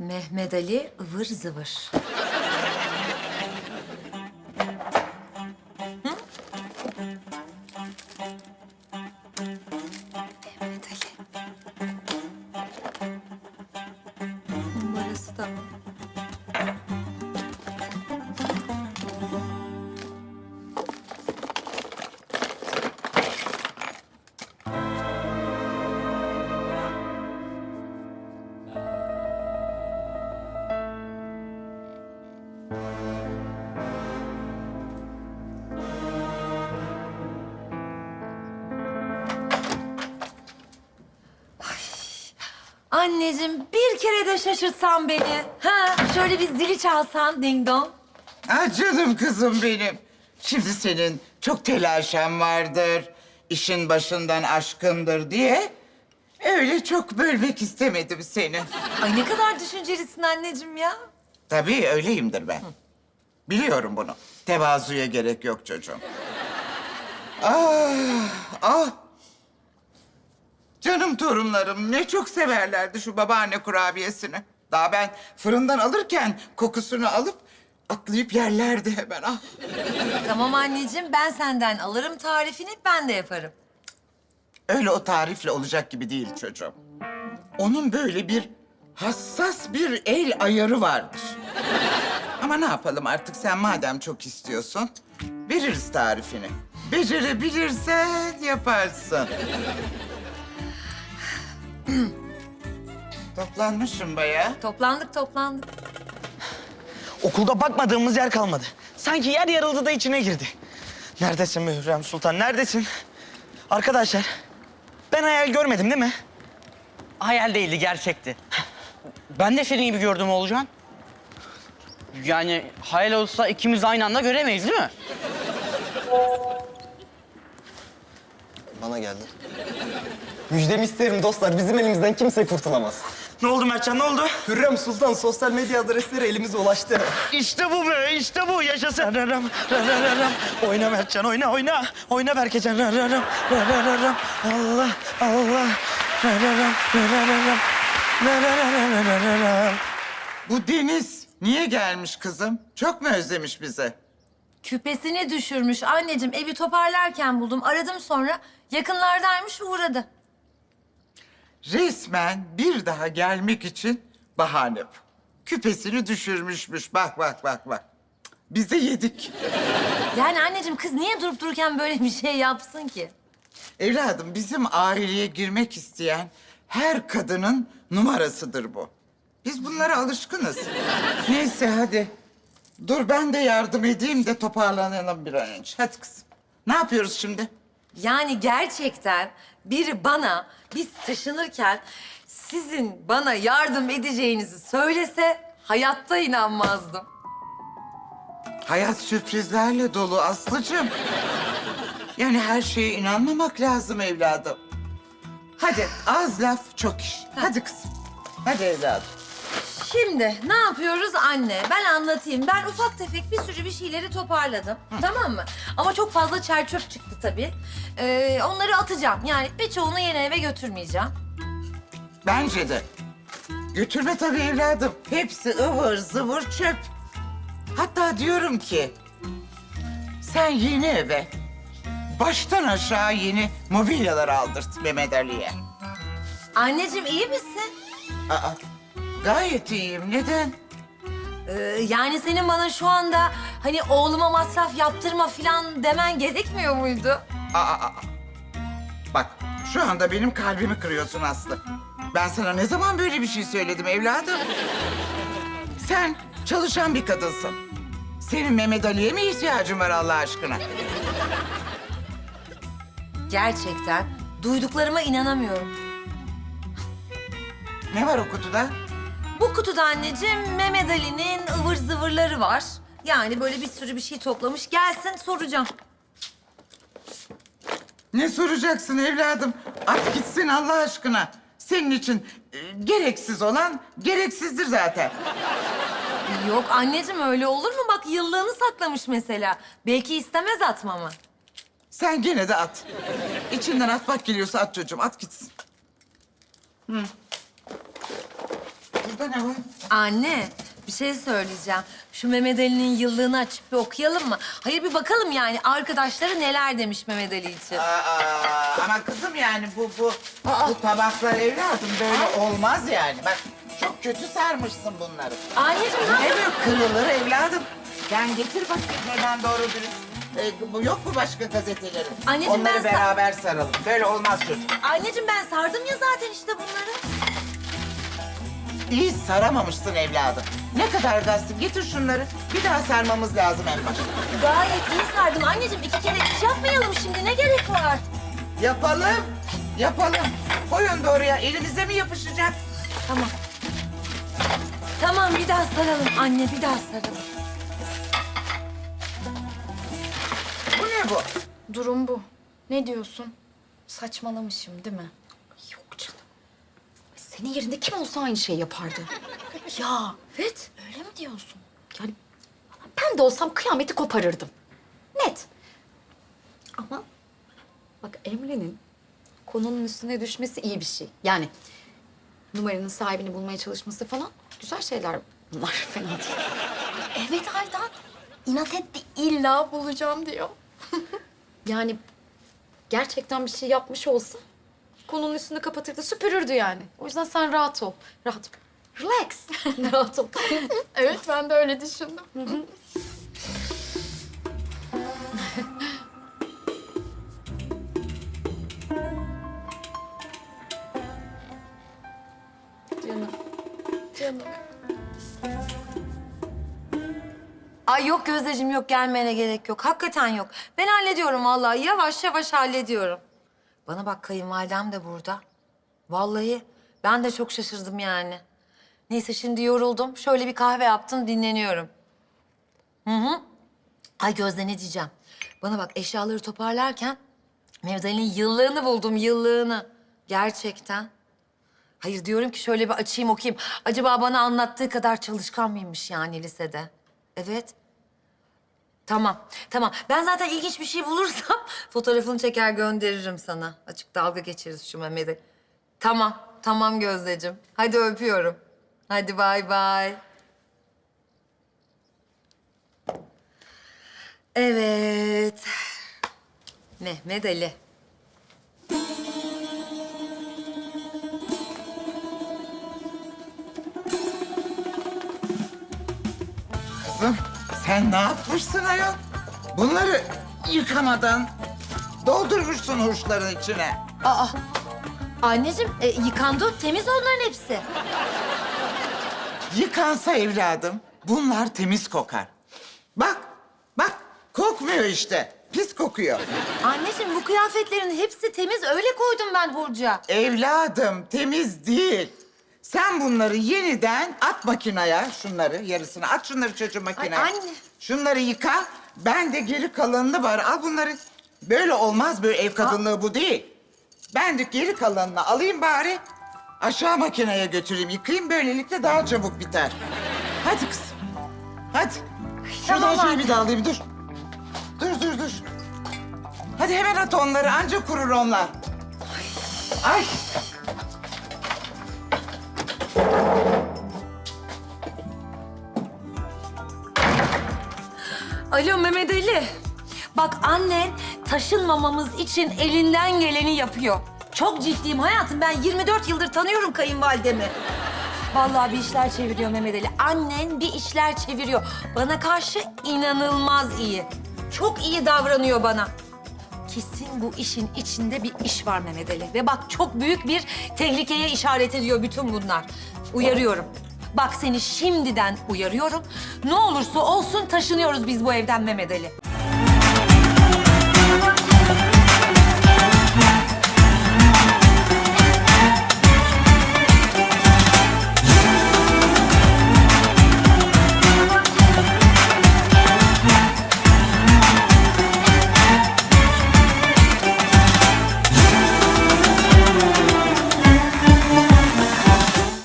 Mehmet Ali ıvır zıvır. Anneciğim bir kere de şaşırtsan beni. Ha, şöyle bir zili çalsan ding dong. Ah canım kızım benim. Şimdi senin çok telaşen vardır. işin başından aşkındır diye. Öyle çok bölmek istemedim seni. Ay ne kadar düşüncelisin anneciğim ya. Tabii öyleyimdir ben. Biliyorum bunu. Tevazuya gerek yok çocuğum. Ah, ah. Canım torunlarım ne çok severlerdi şu babaanne kurabiyesini. Daha ben fırından alırken kokusunu alıp atlayıp yerlerdi hemen. Ah. Tamam anneciğim ben senden alırım tarifini ben de yaparım. Öyle o tarifle olacak gibi değil çocuğum. Onun böyle bir hassas bir el ayarı vardır. Ama ne yapalım artık sen madem çok istiyorsun, veririz tarifini. Becerebilirsen yaparsın. Toplanmışım bayağı. Toplandık toplandık. Okulda bakmadığımız yer kalmadı. Sanki yer yarıldı da içine girdi. Neredesin Mührem Sultan, neredesin? Arkadaşlar, ben hayal görmedim değil mi? Hayal değildi, gerçekti. Ben de senin gibi gördüm Olcan. Yani hayal olsa ikimiz aynı anda göremeyiz değil mi? Bana geldi. Müjdemi isterim dostlar. Bizim elimizden kimse kurtulamaz. Ne oldu Mertcan, ne oldu? Hürrem Sultan sosyal medya adresleri elimize ulaştı. İşte bu be, işte bu. Yaşasın. Raram, raram. Oyna Mertcan, oyna, oyna. Oyna Berkecan. Raram, raram. Allah, Allah. Raram, raram. Raram. Bu Deniz niye gelmiş kızım? Çok mu özlemiş bizi? Küpesini düşürmüş anneciğim evi toparlarken buldum. Aradım sonra yakınlardaymış uğradı. Resmen bir daha gelmek için bahane bu. Küpesini düşürmüşmüş. Bak bak bak bak. Biz de yedik. Yani anneciğim kız niye durup dururken böyle bir şey yapsın ki? Evladım bizim aileye girmek isteyen her kadının numarasıdır bu. Biz bunlara alışkınız. Neyse hadi. Dur ben de yardım edeyim de toparlanalım bir an önce. Hadi kızım. Ne yapıyoruz şimdi? Yani gerçekten biri bana biz taşınırken sizin bana yardım edeceğinizi söylese hayatta inanmazdım. Hayat sürprizlerle dolu Aslı'cığım. Yani her şeye inanmamak lazım evladım. Hadi az laf çok iş. Hadi kızım. Hadi evladım. Şimdi ne yapıyoruz anne? Ben anlatayım. Ben ufak tefek bir sürü bir şeyleri toparladım. Tamam mı? Ama çok fazla çer çöp çıktı tabii. Ee, onları atacağım. Yani birçoğunu yeni eve götürmeyeceğim. Bence de. Götürme tabii evladım. Hepsi ıvır zıvır çöp. Hatta diyorum ki... Sen yeni eve baştan aşağı yeni mobilyalar aldırt Mehmet Ali'ye. Anneciğim iyi misin? Aa, gayet iyiyim. Neden? Ee, yani senin bana şu anda hani oğluma masraf yaptırma falan demen gerekmiyor muydu? Aa, aa. Bak şu anda benim kalbimi kırıyorsun Aslı. Ben sana ne zaman böyle bir şey söyledim evladım? Sen çalışan bir kadınsın. Senin Mehmet Ali'ye mi ihtiyacın var Allah aşkına? Gerçekten duyduklarıma inanamıyorum. Ne var o kutuda? Bu kutuda anneciğim Mehmet Ali'nin ıvır zıvırları var. Yani böyle bir sürü bir şey toplamış. Gelsin soracağım. Ne soracaksın evladım? At gitsin Allah aşkına. Senin için e, gereksiz olan gereksizdir zaten. Yok anneciğim öyle olur mu? Bak yıllığını saklamış mesela. Belki istemez atmamı. Sen gene de at. İçinden atmak geliyorsa at çocuğum, at gitsin. Hı. Burada ne var? Anne bir şey söyleyeceğim. Şu Mehmet Ali'nin yıllığını açıp bir okuyalım mı? Hayır bir bakalım yani arkadaşları neler demiş Mehmet Ali için. Aa, ama kızım yani bu bu bu tabaklar evladım böyle olmaz yani. Bak çok kötü sarmışsın bunları. Anneciğim ne Ne yapıyorsun? böyle kırılır evladım. Yani getir bak şuradan doğru dürüst. Ee, bu yok mu başka gazetelerin? Anneciğim, Onları ben sa- beraber saralım. Böyle olmaz çocuk. Anneciğim ben sardım ya zaten işte bunları. İyi saramamışsın evladım. Ne kadar gazete. Getir şunları. Bir daha sarmamız lazım en başta. Gayet iyi sardım. Anneciğim iki kere iş yapmayalım şimdi ne gerek var? Yapalım. Yapalım. Koyun da oraya. Elimize mi yapışacak? Tamam. Tamam bir daha saralım anne bir daha saralım. Bu ne bu? Durum bu. Ne diyorsun? Saçmalamışım değil mi? Senin yerinde kim olsa aynı şeyi yapardı. Ya Evet. Öyle mi diyorsun? Yani ben de olsam kıyameti koparırdım. Net. Ama bak Emre'nin konunun üstüne düşmesi iyi bir şey. Yani numaranın sahibini bulmaya çalışması falan güzel şeyler bunlar. Fena değil. evet Aydan. İnat etti illa bulacağım diyor. Yani gerçekten bir şey yapmış olsa konunun üstünü kapatırdı, süpürürdü yani. O yüzden sen rahat ol. Rahat ol. Relax. rahat ol. Evet ben de öyle düşündüm. Canım. Canım. Ay yok Gözdeciğim yok gelmene gerek yok. Hakikaten yok. Ben hallediyorum vallahi yavaş yavaş hallediyorum. Bana bak kayınvalidem de burada. Vallahi ben de çok şaşırdım yani. Neyse şimdi yoruldum. Şöyle bir kahve yaptım dinleniyorum. Hı hı. Ay Gözde ne diyeceğim? Bana bak eşyaları toparlarken Mehmet Ali'nin yıllığını buldum yıllığını. Gerçekten. Hayır diyorum ki şöyle bir açayım okuyayım. Acaba bana anlattığı kadar çalışkan mıymış yani lisede? Evet. Tamam, tamam. Ben zaten ilginç bir şey bulursam fotoğrafını çeker gönderirim sana. Açık dalga geçeriz şu Mehmet'e. Tamam, tamam Gözdeciğim. Hadi öpüyorum. Hadi bay bay. Evet. Mehmet Ali. Kızım sen ne yapmışsın ayol? Bunları yıkamadan doldurmuşsun hurçların içine. Aa, anneciğim e, yıkandı, temiz onların hepsi. Yıkansa evladım bunlar temiz kokar. Bak, bak kokmuyor işte. Pis kokuyor. Anneciğim bu kıyafetlerin hepsi temiz, öyle koydum ben hurca. Evladım temiz değil. Sen bunları yeniden at makinaya şunları yarısını at şunları çocuğun makineye. Ay, anne. Şunları yıka. Ben de geri kalanını var. Al bunları. Böyle olmaz böyle ev kadınlığı bu değil. Ben de geri kalanını alayım bari. Aşağı makineye götüreyim yıkayayım böylelikle daha çabuk biter. Hadi kızım. Hadi. Şuradan tamam anne. bir de alayım dur. Dur dur dur. Hadi hemen at onları anca kurur onlar. Ay. Alo Mehmet Ali. Bak annen taşınmamamız için elinden geleni yapıyor. Çok ciddiyim hayatım. Ben 24 yıldır tanıyorum kayınvalidemi. Vallahi bir işler çeviriyor Mehmet Ali. Annen bir işler çeviriyor. Bana karşı inanılmaz iyi. Çok iyi davranıyor bana. Kesin bu işin içinde bir iş var Mehmet Ali. Ve bak çok büyük bir tehlikeye işaret ediyor bütün bunlar. Uyarıyorum. Bak seni şimdiden uyarıyorum. Ne olursa olsun taşınıyoruz biz bu evden Mehmet Ali.